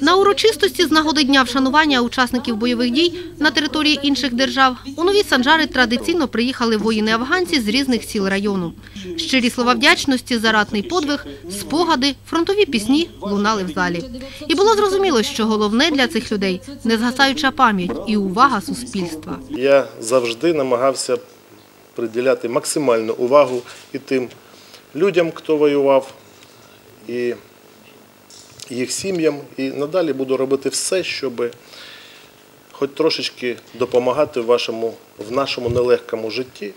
На урочистості з нагоди дня вшанування учасників бойових дій на території інших держав у нові санжари традиційно приїхали воїни-афганці з різних сіл району. Щирі слова вдячності за ратний подвиг, спогади, фронтові пісні лунали в залі. І було зрозуміло, що головне для цих людей – незгасаюча пам'ять і увага суспільства. Я завжди намагався приділяти максимальну увагу і тим людям, хто воював, і їх сім'ям. І надалі буду робити все, щоб хоч трошечки допомагати в, вашому, в нашому нелегкому житті.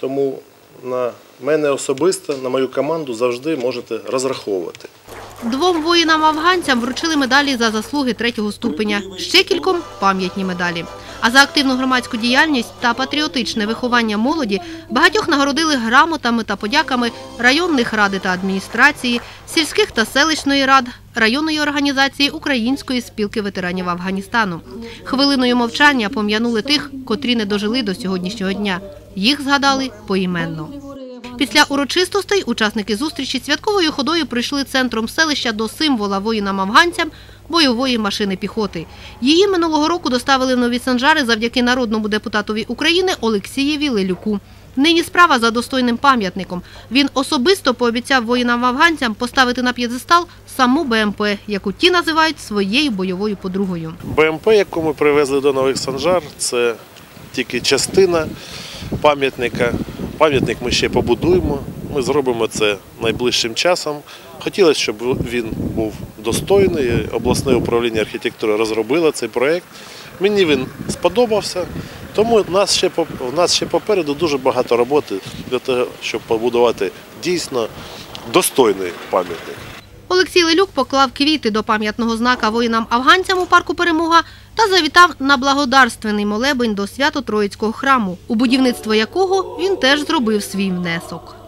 Тому на мене особисто, на мою команду завжди можете розраховувати. Двом воїнам-афганцям вручили медалі за заслуги третього ступеня, ще кільком – пам'ятні медалі. А за активну громадську діяльність та патріотичне виховання молоді багатьох нагородили грамотами та подяками районних ради та адміністрації, сільських та селищної рад, районної організації Української спілки ветеранів Афганістану. Хвилиною мовчання пом'янули тих, котрі не дожили до сьогоднішнього дня. Їх згадали поіменно. Після урочистостей учасники зустрічі святковою ходою прийшли центром селища до символа воїнам-афганцям бойової машини піхоти. Її минулого року доставили в нові санжари завдяки народному депутатові України Олексієві Лелюку. Нині справа за достойним пам'ятником. Він особисто пообіцяв воїнам-афганцям поставити на п'єдестал саму БМП, яку ті називають своєю бойовою подругою. БМП, яку ми привезли до Нових Санжар, це тільки частина пам'ятника. Пам'ятник ми ще побудуємо. Ми зробимо це найближчим часом. Хотілося, щоб він був достойний. Обласне управління архітектури розробило цей проєкт. Мені він сподобався, тому нас ще, в нас ще попереду дуже багато роботи для того, щоб побудувати дійсно достойний пам'ятник. Олексій Лелюк поклав квіти до пам'ятного знака воїнам-афганцям у парку Перемога та завітав на благодарственний молебень до Свято-Троїцького храму, у будівництво якого він теж зробив свій внесок.